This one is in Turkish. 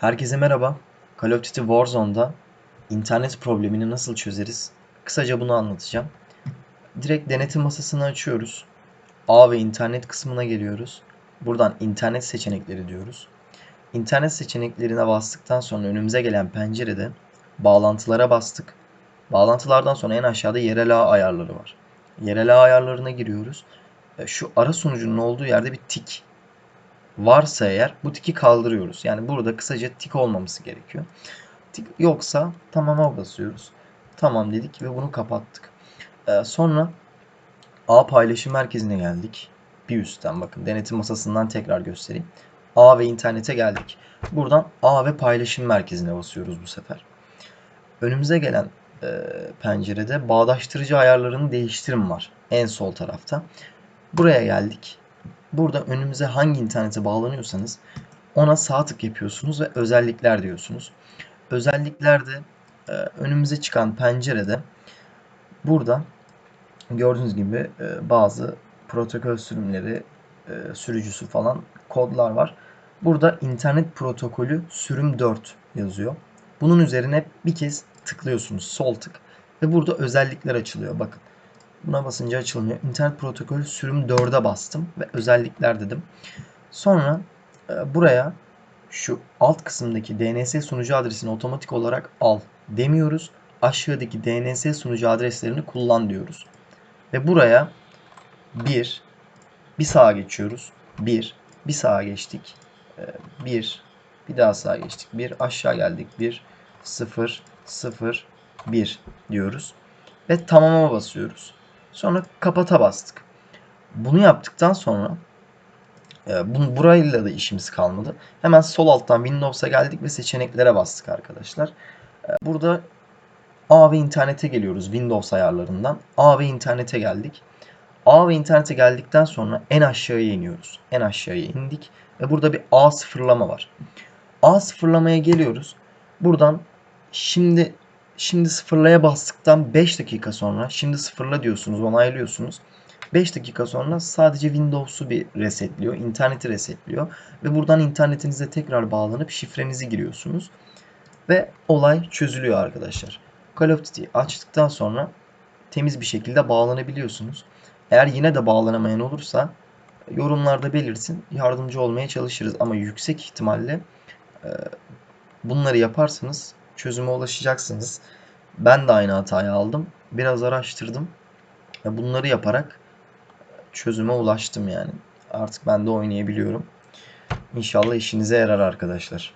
Herkese merhaba. Call of Duty Warzone'da internet problemini nasıl çözeriz? Kısaca bunu anlatacağım. Direkt denetim masasını açıyoruz. A ve internet kısmına geliyoruz. Buradan internet seçenekleri diyoruz. İnternet seçeneklerine bastıktan sonra önümüze gelen pencerede bağlantılara bastık. Bağlantılardan sonra en aşağıda yerel ağ ayarları var. Yerel ağ ayarlarına giriyoruz. E, Şu ara sunucunun olduğu yerde bir tik varsa eğer bu tiki kaldırıyoruz. Yani burada kısaca tik olmaması gerekiyor. Tik yoksa tamama basıyoruz. Tamam dedik ve bunu kapattık. Ee, sonra A paylaşım merkezine geldik. Bir üstten bakın denetim masasından tekrar göstereyim. A ve internete geldik. Buradan A ve paylaşım merkezine basıyoruz bu sefer. Önümüze gelen e, pencerede bağdaştırıcı ayarlarını değiştirim var. En sol tarafta. Buraya geldik. Burada önümüze hangi internete bağlanıyorsanız ona sağ tık yapıyorsunuz ve özellikler diyorsunuz. Özelliklerde e, önümüze çıkan pencerede burada gördüğünüz gibi e, bazı protokol sürümleri e, sürücüsü falan kodlar var. Burada internet protokolü sürüm 4 yazıyor. Bunun üzerine bir kez tıklıyorsunuz sol tık ve burada özellikler açılıyor. Bakın Buna basınca açılmıyor. İnternet protokolü sürüm 4'e bastım ve özellikler dedim. Sonra e, buraya şu alt kısımdaki DNS sunucu adresini otomatik olarak al demiyoruz. Aşağıdaki DNS sunucu adreslerini kullan diyoruz. Ve buraya 1 bir sağa geçiyoruz. 1 bir sağa geçtik. 1 bir daha sağa geçtik. 1 aşağı geldik. 1 0 0 1 diyoruz. Ve tamama basıyoruz. Sonra kapata bastık. Bunu yaptıktan sonra e, bunu, burayla da işimiz kalmadı. Hemen sol alttan Windows'a geldik ve seçeneklere bastık arkadaşlar. E, burada A ve internete geliyoruz Windows ayarlarından. A ve internete geldik. A ve internete geldikten sonra en aşağıya iniyoruz. En aşağıya indik ve burada bir A sıfırlama var. A sıfırlamaya geliyoruz. Buradan şimdi Şimdi sıfırlaya bastıktan 5 dakika sonra şimdi sıfırla diyorsunuz onaylıyorsunuz. 5 dakika sonra sadece Windows'u bir resetliyor. interneti resetliyor. Ve buradan internetinize tekrar bağlanıp şifrenizi giriyorsunuz. Ve olay çözülüyor arkadaşlar. Call of Duty açtıktan sonra temiz bir şekilde bağlanabiliyorsunuz. Eğer yine de bağlanamayan olursa yorumlarda belirtin. Yardımcı olmaya çalışırız. Ama yüksek ihtimalle bunları yaparsanız çözüme ulaşacaksınız. Ben de aynı hatayı aldım. Biraz araştırdım. Ve bunları yaparak çözüme ulaştım yani. Artık ben de oynayabiliyorum. İnşallah işinize yarar arkadaşlar.